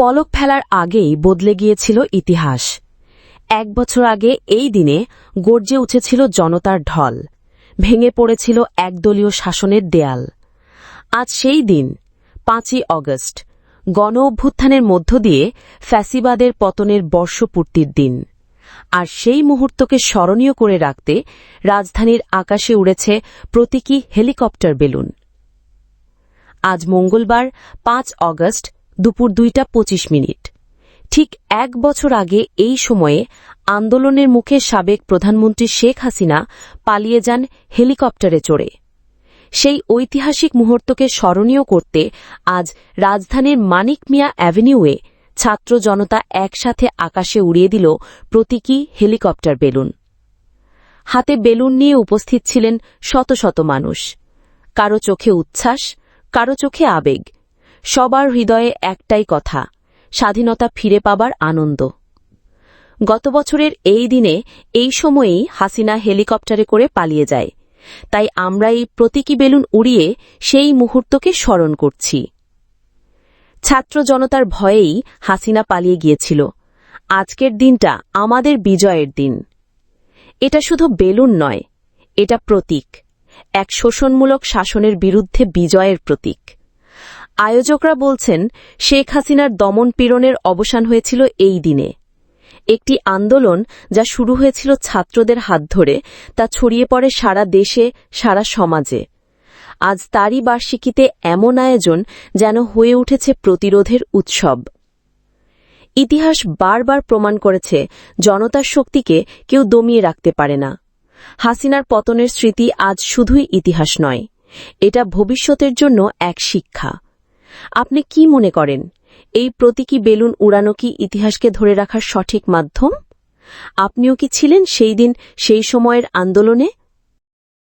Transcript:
পলক ফেলার আগেই বদলে গিয়েছিল ইতিহাস। এক বছর আগে এই দিনে গর্জে উঠেছিল জনতার ঢল। ভেঙে পড়েছিল একদলীয় শাসনের দেয়াল। আজ সেই দিন, পাঁচই অগস্ট, গণ অভ্যুত্থানের মধ্য দিয়ে ফ্যাসিবাদের পতনের বর্ষপূর্তির দিন। আর সেই মুহূর্তকে স্মরণীয় করে রাখতে রাজধানীর আকাশে উড়েছে প্রতীকী হেলিকপ্টার বেলুন। আজ মঙ্গলবার, পাঁচ অগস্ট দুপুর দুইটা পঁচিশ মিনিট। ঠিক এক বছর আগে এই সময়ে আন্দোলনের মুখে সাবেক প্রধানমন্ত্রী শেখ হাসিনা পালিয়ে যান হেলিকপ্টারে চড়ে। সেই ঐতিহাসিক মুহূর্তকে স্মরণীয় করতে আজ রাজধানীর মানিক মিয়া অ্যাভিনিউয়ে ছাত্র জনতা একসাথে আকাশে উড়িয়ে দিল প্রতীকী হেলিকপ্টার বেলুন। হাতে বেলুন নিয়ে উপস্থিত ছিলেন শত শত মানুষ। কারও চোখে উচ্ছ্বাস, কারও চোখে আবেগ। সবার হৃদয়ে একটাই কথা, স্বাধীনতা ফিরে পাবার আনন্দ। গত বছরের এই দিনে এই সময়েই হাসিনা হেলিকপ্টারে করে পালিয়ে যায়। তাই আমরা এই প্রতীকী বেলুন উড়িয়ে সেই মুহূর্তকে স্মরণ করছি। ছাত্র জনতার ভয়েই হাসিনা পালিয়ে গিয়েছিল। আজকের দিনটা আমাদের বিজয়ের দিন। এটা শুধু বেলুন নয়, এটা প্রতীক, এক শোষণমূলক শাসনের বিরুদ্ধে বিজয়ের প্রতীক। আয়োজকরা বলছেন, শেখ হাসিনার দমন পীড়নের অবসান হয়েছিল এই দিনে। একটি আন্দোলন যা শুরু হয়েছিল ছাত্রদের হাত ধরে, তা ছড়িয়ে পড়ে সারা দেশে, সারা সমাজে। আজ তারই বার্ষিকীতে এমন আয়োজন যেন হয়ে উঠেছে প্রতিরোধের উৎসব। ইতিহাস বারবার প্রমাণ করেছে, জনতার শক্তিকে কেউ দমিয়ে রাখতে পারে না। হাসিনার পতনের স্মৃতি আজ শুধুই ইতিহাস নয়, এটা ভবিষ্যতের জন্য এক শিক্ষা। আপনি কি মনে করেন, এই প্রতীকী বেলুন উড়ানো কি ইতিহাসকে ধরে রাখার সঠিক মাধ্যম? আপনিও কি ছিলেন সেই দিন, সেই সময়ের আন্দোলনে?